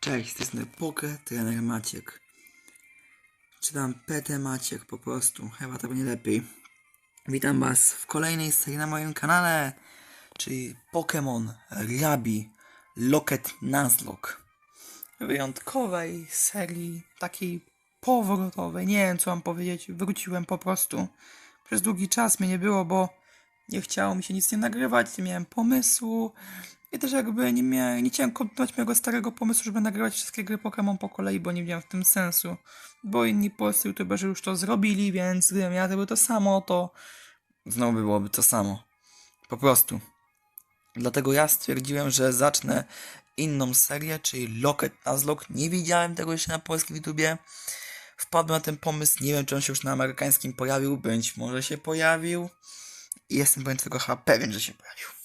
Cześć, z tej strony Poke, trener Maciek. Czytam PT Maciek po prostu, chyba to będzie lepiej. Witam was w kolejnej serii na moim kanale, czyli Pokémon Rabi Locket Nuzlocke. Wyjątkowej serii, takiej powrotowej, nie wiem co mam powiedzieć, wróciłem po prostu. Przez długi czas mnie nie było, bo nie chciało mi się nic nie nagrywać, nie miałem pomysłu, i też jakby nie, miałem, nie chciałem kontynuować mojego starego pomysłu, żeby nagrywać wszystkie gry Pokémon po kolei, bo nie widziałem w tym sensu. Bo inni polscy youtuberzy już to zrobili, więc gdybym ja zrobił to samo, to znowu byłoby to samo. Po prostu. Dlatego ja stwierdziłem, że zacznę inną serię, czyli Locket Nuzlocke. Nie widziałem tego jeszcze na polskim YouTubie. Wpadłem na ten pomysł, nie wiem czy on się już na amerykańskim pojawił, bądź może się pojawił. Jestem powiem tego chyba pewien, że się pojawił.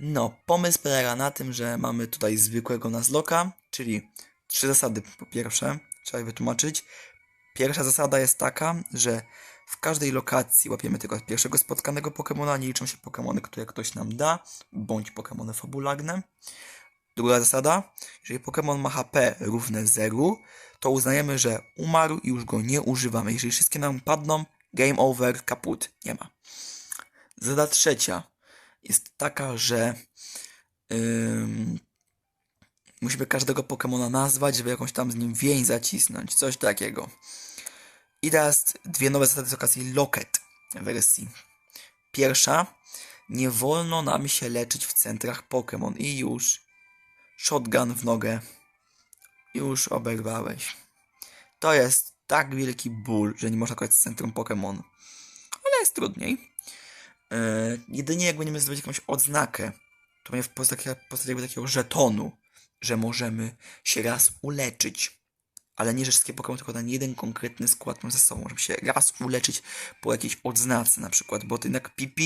No, pomysł polega na tym, że mamy tutaj zwykłego Nuzlocke'a, czyli trzy zasady. Po pierwsze, trzeba je wytłumaczyć. Pierwsza zasada jest taka, że w każdej lokacji łapiemy tylko pierwszego spotkanego Pokemona, nie liczą się Pokemony, które ktoś nam da, bądź Pokemony fabularne. Druga zasada, jeżeli Pokémon ma HP równe 0, to uznajemy, że umarł i już go nie używamy. Jeżeli wszystkie nam padną, game over, kaput, nie ma. Zasada trzecia jest taka, że musimy każdego Pokemona nazwać, żeby jakąś tam z nim więź zacisnąć, coś takiego. I teraz dwie nowe zasady z okazji Locket wersji. Pierwsza, nie wolno nam się leczyć w centrach Pokémon i już shotgun w nogę. Już oberwałeś. To jest tak wielki ból, że nie można kończyć z centrum Pokémon. Ale jest trudniej. Yy, jedynie jak będziemy zdobyć jakąś odznakę, to będzie w postaci, postaci jakby takiego żetonu, że możemy się raz uleczyć. Ale nie, że wszystkie Pokémon, tylko ten jeden konkretny skład mamy ze sobą. Możemy się raz uleczyć po jakiejś odznace na przykład, bo to jednak PP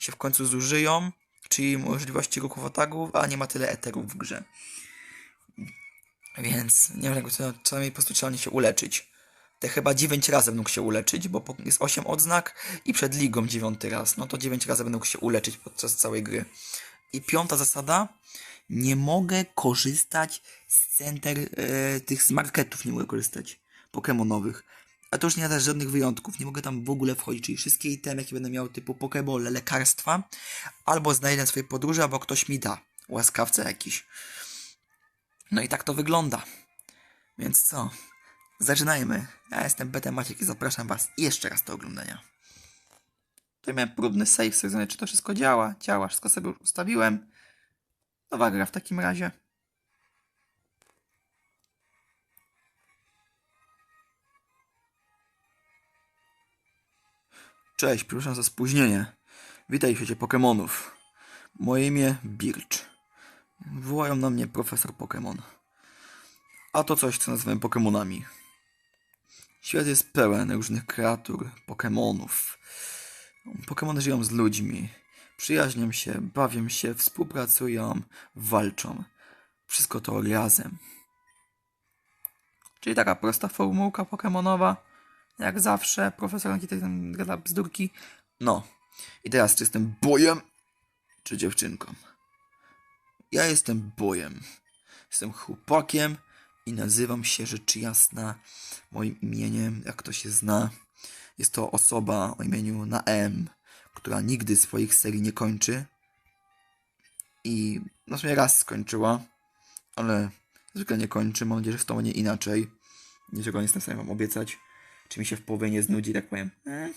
się w końcu zużyją, czyli możliwości ruchów atagów, a nie ma tyle eterów w grze. Więc nie wiem, co, co najmniej po prostu trzeba się uleczyć. Te chyba 9 razy będą się uleczyć, bo jest 8 odznak i przed ligą 9 raz. No to 9 razy będą się uleczyć podczas całej gry. I piąta zasada. Nie mogę korzystać z center e, tych z marketów, nie mogę korzystać. Pokemonowych. A to już nie da żadnych wyjątków. Nie mogę tam w ogóle wchodzić, czyli wszystkie itemy, jakie będę miał typu pokeball, lekarstwa, albo znajdę na swojej podróży, albo ktoś mi da. Łaskawca jakiś. No i tak to wygląda. Więc co? Zaczynajmy. Ja jestem BT Maciek i zapraszam Was jeszcze raz do oglądania. Tutaj miałem próbny save, sobie czy to wszystko działa. Działa, wszystko sobie ustawiłem. Nowa gra w takim razie. Cześć, przepraszam za spóźnienie. Witaj w świecie Pokemonów. Moje imię Birch. Wołają na mnie profesor Pokémon. A to coś, co nazywam Pokemonami. Świat jest pełen różnych kreatur, Pokemonów. Pokemony żyją z ludźmi. Przyjaźnią się, bawią się, współpracują, walczą. Wszystko to razem. Czyli taka prosta formułka pokemonowa. Jak zawsze, profesor Ankitek gada bzdurki. No. I teraz, czy jestem bojem, czy dziewczynką? Ja jestem bojem. Jestem chłopakiem i nazywam się rzecz jasna moim imieniem, jak to się zna. Jest to osoba o imieniu na M, która nigdy swoich serii nie kończy. I na sumie raz skończyła, ale zwykle nie kończy. Mam nadzieję, że w to nie inaczej. Niczego nie jestem w stanie wam obiecać. Czy mi się w połowie nie znudzi, tak powiem. E,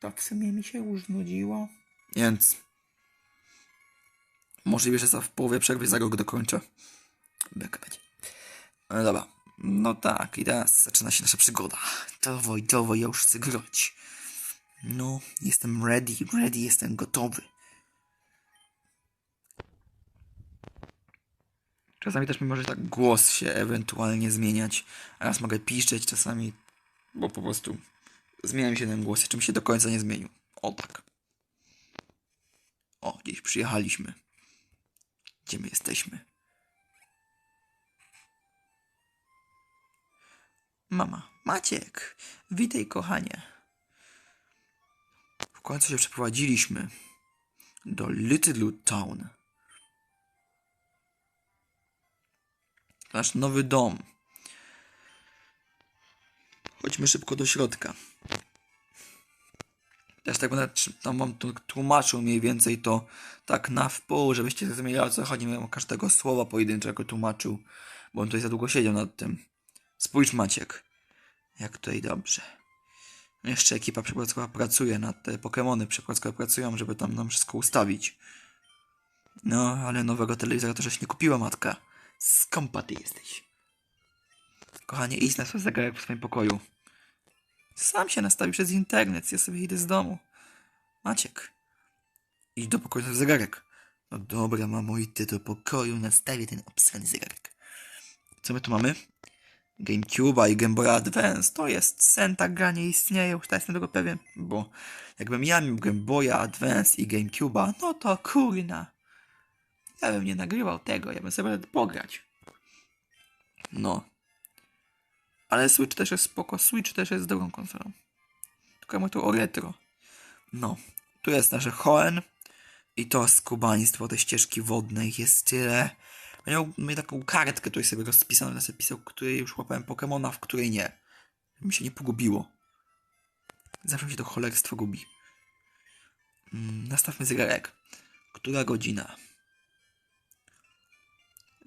to w sumie mi się już znudziło. Więc Możliwe, że za w połowie przerwy za rok dokończę. Beka będzie. No dobra. No tak, i teraz zaczyna się nasza przygoda. Dawaj, dawaj, ja już chcę grać. No, jestem ready, ready, jestem gotowy. Czasami też mi może tak głos się ewentualnie zmieniać. Raz mogę piszczeć czasami, bo po prostu zmienia mi się ten głos, mi się do końca nie zmienił. O tak. O, gdzieś przyjechaliśmy. Gdzie my jesteśmy? Mama, Maciek, witaj kochanie. W końcu się przeprowadziliśmy do Little Town. To nasz nowy dom. Chodźmy szybko do środka. Też tak będę tam wam tłumaczył mniej więcej to tak na wpół, żebyście zrozumieli o co chodzi. Nie każdego słowa pojedynczego tłumaczył, bo on tutaj za długo siedział nad tym. Spójrz Maciek, jak tutaj dobrze. Jeszcze ekipa przeprowadzkowa pracuje nad te Pokemony przeprowadzkowe pracują, żeby tam nam wszystko ustawić. No, ale nowego telewizora to żeś nie kupiła matka. Skąpa ty jesteś? Kochanie, idź na swój zegarek w swoim pokoju. Sam się nastawi przez internet, ja sobie idę z domu. Maciek, idź do pokoju na zegarek. No dobra, mamo, idę do pokoju, nastawię ten obsrany zegarek. Co my tu mamy? GameCube'a i Game Boy Advance. To jest sen, ta gra nie istnieje, już teraz jestem tego pewien, bo jakbym ja miał Game Boya Advance i GameCube'a, no to kurna. Ja bym nie nagrywał tego, ja bym sobie pograć. No. Ale Switch też jest spoko, Switch też jest dobrą konsolą. Tylko ja tu o retro. No. Tu jest nasze Hoenn i to skubaństwo, te ścieżki wodne, ich jest tyle. Miał, miał taką kartkę tutaj sobie rozpisaną, ja sobie pisał, której już łapałem Pokemona, w której nie. Mi się nie pogubiło. Zawsze mi się to cholerstwo gubi. Mm, nastawmy zegarek. Która godzina?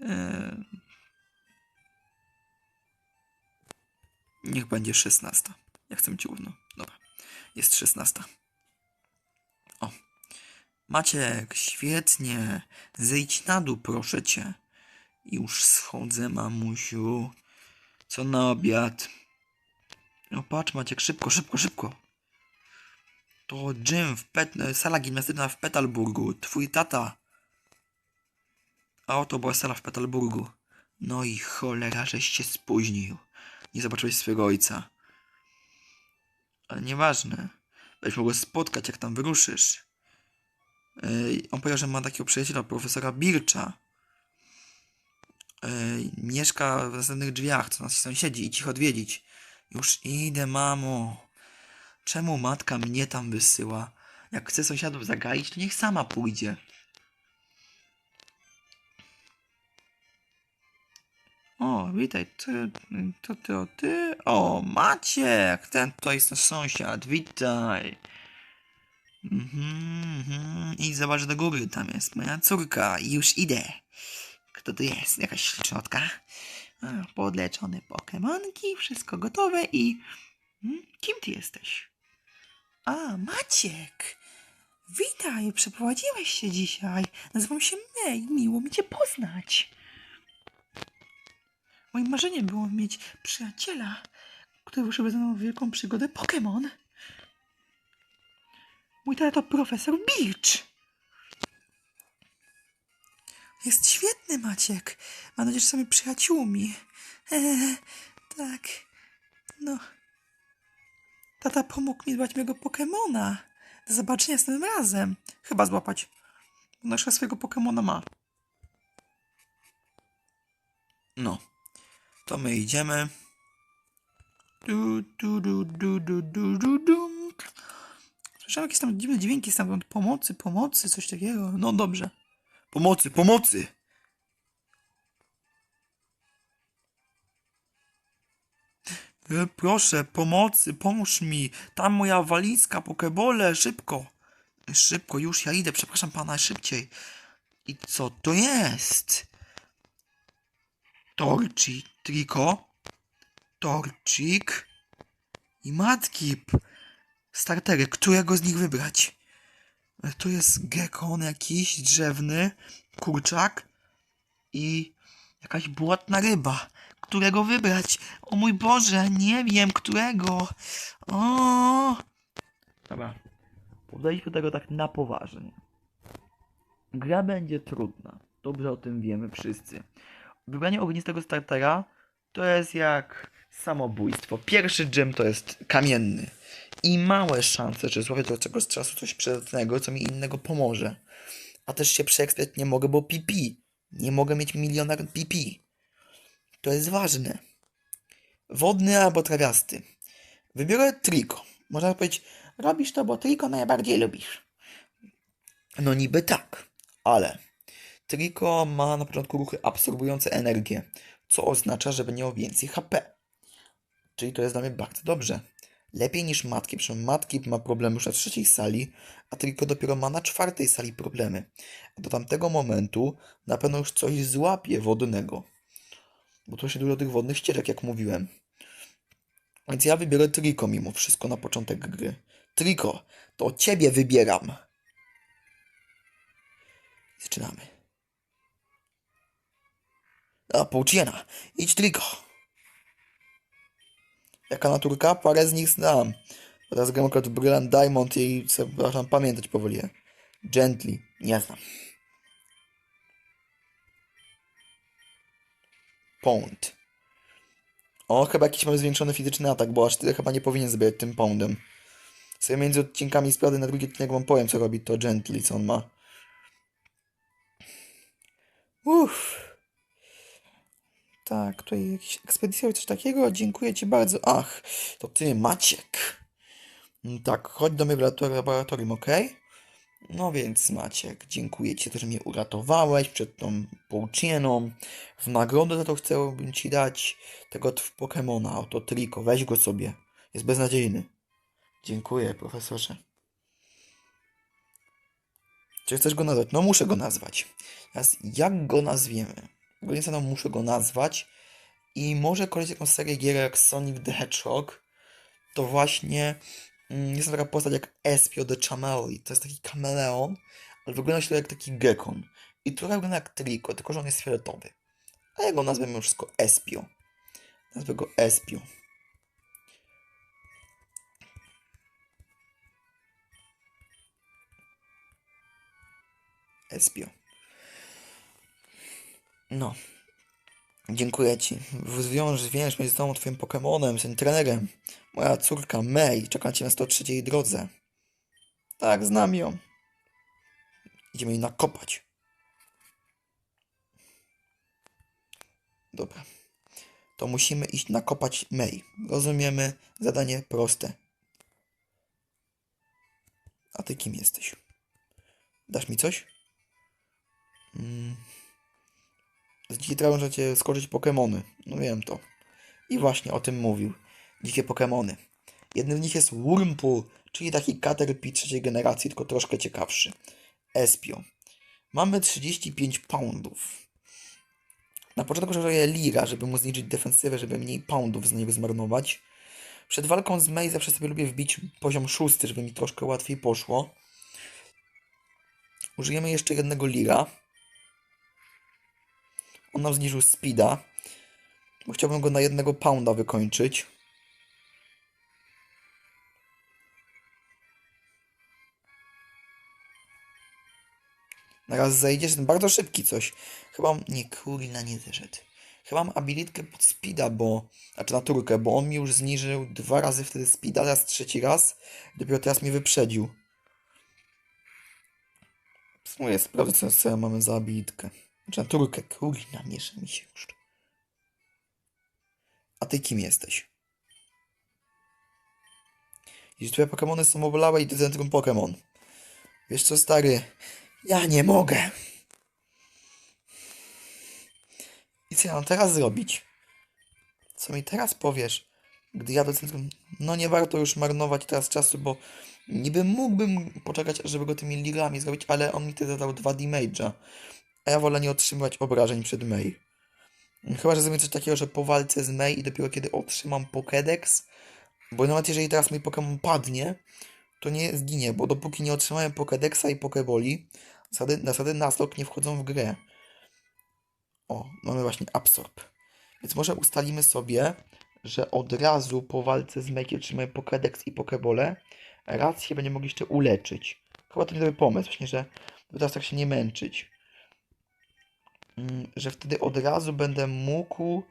Eee... Niech będzie 16. Ja chcę ci równo. Dobra. Jest 16. O. Maciek, świetnie. Zejdź na dół, proszę cię. Już schodzę, mamusiu. Co na obiad? No patrz, Maciek, szybko, szybko, szybko. To gym w pet... sala gimnastyczna w Petalburgu. Twój tata. A oto była sala w Petalburgu. No i cholera, żeś się spóźnił. Nie zobaczyłeś swojego ojca. Ale nieważne. Będziesz mógł go spotkać, jak tam wyruszysz. Ej, on powiedział, że ma takiego przyjaciela, profesora Bircza. Ej, mieszka w następnych drzwiach, co nasi sąsiedzi i ich odwiedzić. Już idę, mamo. Czemu matka mnie tam wysyła? Jak chce sąsiadów zagaić, to niech sama pójdzie. O, witaj, ty, to ty, o ty? O, Maciek, ten to jest nasz sąsiad, witaj. Mhm, mhm, i zobacz do góry, tam jest moja córka, już idę. Kto tu jest? Jakaś śliczotka? A, Podleczone pokemonki, wszystko gotowe i... Hmm, kim ty jesteś? A, Maciek! Witaj, przeprowadziłeś się dzisiaj. Nazywam się May, miło mi cię poznać. Moim marzeniem było mieć przyjaciela, który ruszył ze mną w wielką przygodę Pokémon. Mój tata to profesor Birch. Jest świetny, Maciek. Mam nadzieję, że sami przyjaciółmi. Eee, tak. No. Tata pomógł mi złapać mego Pokemona. Do zobaczenia z tym razem. Chyba złapać. Bo nasza swojego Pokemona ma. No. To my idziemy. Du, du, du, du, du, du, du, du. Słyszałem jakieś tam dziwne dźwięki stamtąd. Pomocy, pomocy, coś takiego. No dobrze. Pomocy, pomocy! Proszę, pomocy, pomóż mi. Tam moja walizka, pokebole, szybko. Szybko, już ja idę, przepraszam pana, szybciej. I co to jest? Torci, triko, torcik i matkip. Startery, którego z nich wybrać? E, To jest gekon jakiś drzewny, kurczak i jakaś błotna ryba. Którego wybrać? O mój Boże, nie wiem którego. O! Dobra, podejdźmy tego tak na poważnie. Gra będzie trudna. Dobrze o tym wiemy wszyscy. Wybranie ognistego startera to jest jak samobójstwo. Pierwszy gym to jest kamienny. I małe szanse, że złapię do czegoś czasu coś przydatnego, co mi innego pomoże. A też się przeekspiać nie mogę, bo PP. Nie mogę mieć miliona PP. To jest ważne. Wodny albo trawiasty. Wybiorę triko. Można powiedzieć, robisz to, bo triko najbardziej lubisz. No niby tak, ale Triko ma na początku ruchy absorbujące energię. co oznacza, że będzie miał więcej HP. Czyli to jest dla mnie bardzo dobrze. Lepiej niż matki, przynajmniej matki ma problemy już na trzeciej sali, a tylko dopiero ma na czwartej sali problemy. A do tamtego momentu na pewno już coś złapie wodnego. Bo tu się dużo tych wodnych ścieżek, jak mówiłem. Więc ja wybiorę Triko mimo wszystko na początek gry. Triko, to ciebie wybieram. Zaczynamy. A, Pouchiena, idź Triko. Jaka naturka? Parę z nich znam. Teraz gram akurat Brilliant Diamond i przepraszam, pamiętać powoli. Gently, nie znam. Pound. O, chyba jakiś mamy zwiększony fizyczny atak, bo aż tyle chyba nie powinien zbierać tym poundem. Sobie między odcinkami sprawdzę na drugi odcinek wam powiem, co robi to Gently, co on ma. Uff. Tak, tutaj jakiś ekspedycja coś takiego. Dziękuję ci bardzo. Ach, to ty, Maciek. Mm, Tak, chodź do mnie w laborator- laboratorium, ok? No więc, Maciek, dziękuję ci że mnie uratowałeś przed tą pouczieną. W nagrodę za to chciałbym ci dać tego Pokemona, oto Triko. Weź go sobie. Jest beznadziejny. Dziękuję, profesorze. Czy chcesz go nazwać? No muszę go nazwać. Teraz jak go nazwiemy? Nie no, muszę go nazwać. I może kojarzyć jakąś serię gier jak Sonic the Hedgehog. To właśnie mm, jest taka postać jak Espio the Chameli. To jest taki kameleon, ale wygląda się jak taki gekon. I trochę wygląda jak Triko, tylko że on jest fioletowy. A ja go nazwę mimo wszystko Espio. Nazwę go Espio. Espio. No. Dziękuję ci. Zwiąż, więź mnie z tą twoim Pokemonem, z trenerem. Moja córka May czeka ciebie na 103 drodze. Tak, znam ją. Idziemy jej nakopać. Dobra. To musimy iść nakopać May. Rozumiemy? Zadanie proste. A ty kim jesteś? Dasz mi coś? Mm. Z dzikiej trawy możecie skoczyć Pokemony. No wiem to. I właśnie o tym mówił. Dzikie Pokemony. Jednym z nich jest Wurmple, czyli taki Caterpie trzeciej generacji, tylko troszkę ciekawszy. Espio. Mamy 35 poundów. Na początku użyję Lira, żeby mu zniżyć defensywę, żeby mniej poundów z niego zmarnować. Przed walką z May zawsze sobie lubię wbić poziom szósty, żeby mi troszkę łatwiej poszło. Użyjemy jeszcze jednego Lira. On nam zniżył speeda. Bo chciałbym go na jednego pounda wykończyć. Na raz zejdzie, że ten bardzo szybki coś. Chyba nie, kurna nie zeszedł. Chyba mam abilitkę pod speeda, bo... Znaczy naturkę, bo on mi już zniżył dwa razy wtedy speeda, teraz trzeci raz. Dopiero teraz mnie wyprzedził. Spróbuję sprawdzić, co, co mamy za abilitkę. Naturkę, kurna, miesza mi się już. A ty kim jesteś? Jeśli twoje Pokemony są obolałe i do centrum Pokémon. Wiesz co, stary? Ja nie mogę. I co ja mam teraz zrobić? Co mi teraz powiesz? Gdy ja do centrum... No nie warto już marnować teraz czasu, bo niby mógłbym poczekać, żeby go tymi ligami zrobić, ale on mi wtedy zadał 2 damage'a. A ja wolę nie otrzymywać obrażeń przed May. Chyba, że zrobię coś takiego, że po walce z May i dopiero kiedy otrzymam Pokédex, bo nawet jeżeli teraz mój Pokémon padnie, to nie zginie, bo dopóki nie otrzymałem Pokédexa i Pokéboli, zasady, zasady Nuzlocke nie wchodzą w grę. O, mamy właśnie Absorb. Więc może ustalimy sobie, że od razu po walce z kiedy otrzymamy Pokédex i Pokébole, raz się będziemy mogli jeszcze uleczyć. Chyba to nie dobry pomysł, właśnie, że teraz tak się nie męczyć. Mm, Że wtedy od razu będę mógł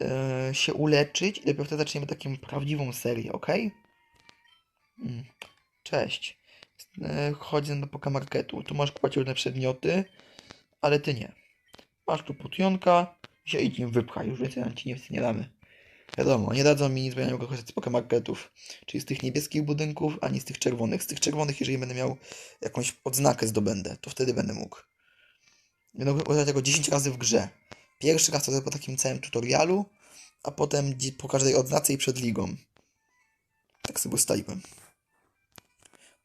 e, się uleczyć i dopiero wtedy zaczniemy taką prawdziwą serię, ok? Mm, Cześć. E, mną do Pokemarketu. Tu masz kupować różne przedmioty, ale ty nie. Masz tu potionka i się idź nim wypchaj. Już więcej nam ci nie, nie damy. Wiadomo, nie dadzą mi nic, bo ja nie mogę korzystać z Pokemarketów. Czyli z tych niebieskich budynków, ani z tych czerwonych. Z tych czerwonych, jeżeli będę miał jakąś odznakę zdobędę, to wtedy będę mógł. Będę używać tego 10 razy w grze. Pierwszy raz to po takim całym tutorialu, a potem po każdej odznace i przed ligą. Tak sobie ustaliłem.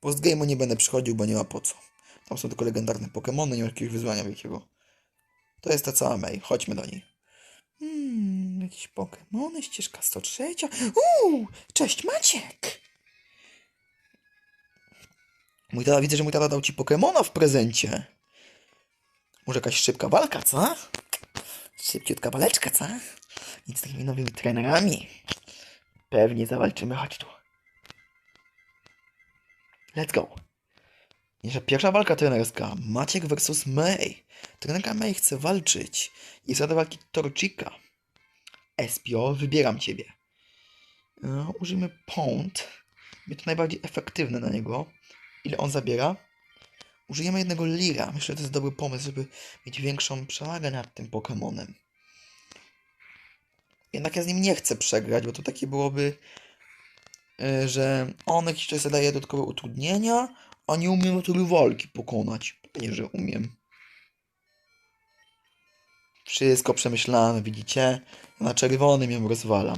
Postgame'u nie będę przychodził, bo nie ma po co. Tam są tylko legendarne Pokémony, nie ma jakiegoś wyzwania wielkiego. To jest ta cała May. Chodźmy do niej. Hmm, jakieś Pokémony, ścieżka 103. Uuu, cześć Maciek! Mój tata, widzę, że mój tata dał ci Pokemona w prezencie. Może jakaś szybka walka, co? Szybciutka waleczka, co? Nic z takimi nowymi trenerami. Pewnie zawalczymy, chodź tu. Let's go. Nasza pierwsza walka trenerska. Maciek versus May. Trenerka May chce walczyć. Jest rada walki Torchika. Espio, wybieram ciebie. No, użyjmy Pound. Będzie to najbardziej efektywne na niego. Ile on zabiera? Użyjemy jednego Lira. Myślę, że to jest dobry pomysł, żeby mieć większą przewagę nad tym Pokemonem. Jednak ja z nim nie chcę przegrać, bo to takie byłoby, y, że on jakiś czas daje dodatkowe utrudnienia, a nie umiem natury pokonać. Pewnie, że umiem. Wszystko przemyślane, widzicie? Na czerwonym ją rozwalam.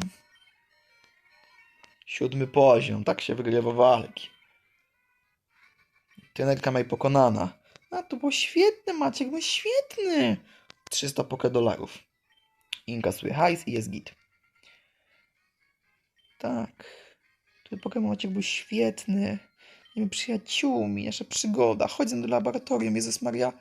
Siódmy poziom, tak się wygrywa walki. Trenerka May pokonana. A to było świetne, Maciek, był świetny. 300 poke dolarów. Inkasuje hajs i jest git. Tak. Ten Pokémon Maciek był świetny. Byliśmy przyjaciółmi, nasza przygoda. Chodzę do laboratorium, Jezus Maria.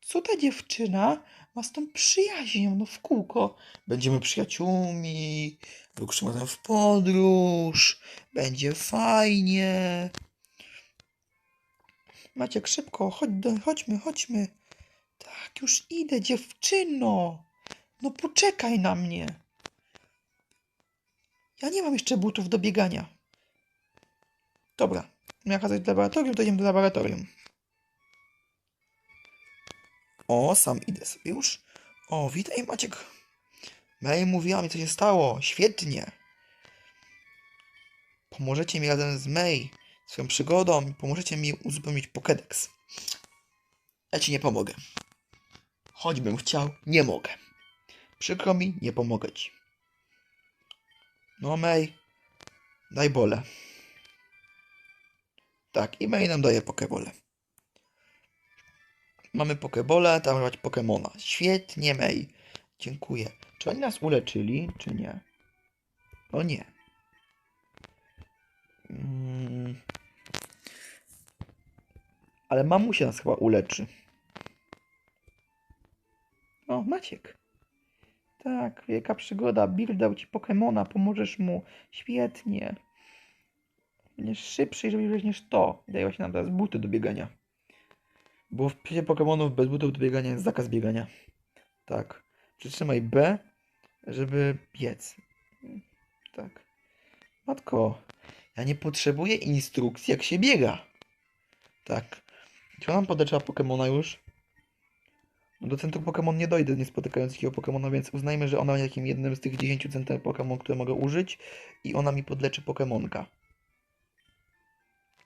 Co ta dziewczyna ma z tą przyjaźnią, no w kółko. Będziemy przyjaciółmi, wyruszymy razem w podróż, będzie fajnie. Maciek, szybko, chodź chodźmy, chodźmy. Tak, już idę, dziewczyno. No poczekaj na mnie. Ja nie mam jeszcze butów do biegania. Dobra, miałem kazać do laboratorium, to idziemy do laboratorium. O, sam idę sobie już. O, witaj Maciek. May mówiła mi, co się stało. Świetnie. Pomożecie mi razem z May, swoją przygodą, pomożecie mi uzupełnić Pokédex. Ja ci nie pomogę. Choćbym chciał, nie mogę. Przykro mi, nie pomogę ci. No May, daj bole. Tak, i May nam daje pokebole. Mamy pokebole, tam używać pokemona. Świetnie, May. Dziękuję. Czy oni nas uleczyli, czy nie? O nie. Mm. Ale mamusia nas chyba uleczy. O, Maciek. Tak, wielka przygoda. Bill dał ci Pokemona, pomożesz mu. Świetnie. Będziesz szybszy, jeżeli weźmiesz to. Daje właśnie nam teraz buty do biegania. Bo w pisie Pokemonów bez butów do biegania jest zakaz biegania. Tak. Przytrzymaj B, żeby biec. Tak. Matko, ja nie potrzebuję instrukcji, jak się biega. Tak. Czy nam podleczyła Pokemona już? No do centrum Pokémon nie dojdę, nie spotykając takiego Pokemona, więc uznajmy, że ona jest jakim jednym z tych 10 centrum Pokémon, które mogę użyć i ona mi podleczy Pokemonka.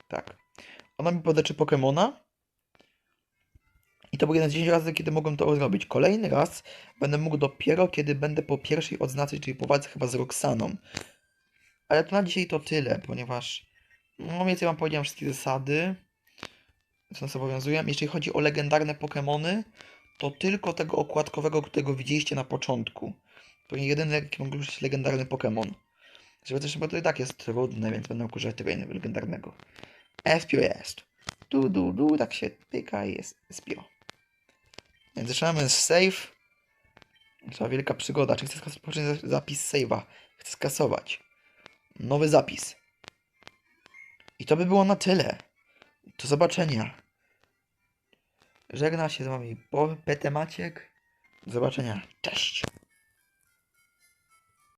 Tak. Ona mi podleczy Pokemona i to był jeden z 10 razy, kiedy mogłem to zrobić. Kolejny raz będę mógł dopiero, kiedy będę po pierwszej odznace, czyli po walce chyba z Roxaną. Ale to na dzisiaj to tyle, ponieważ no mniej więcej wam powiedziałem wszystkie zasady, co nas obowiązują. Jeśli chodzi o legendarne Pokemony, to tylko tego okładkowego, którego widzieliście na początku. To nie jedyny, jaki mógł użyć legendarny Pokémon. Żeby też, bo to i tak jest trudne, więc będę używać tego innego legendarnego. Espio jest. Du, du, du, tak się pyka i jest Espio. Więc zaczynamy z save. Trzeba wielka przygoda. Czy chcę skasować zapis save'a? Chcę skasować. Nowy zapis. I to by było na tyle. Do zobaczenia. Żegna się z wami Pete Maciek. Do zobaczenia. Cześć.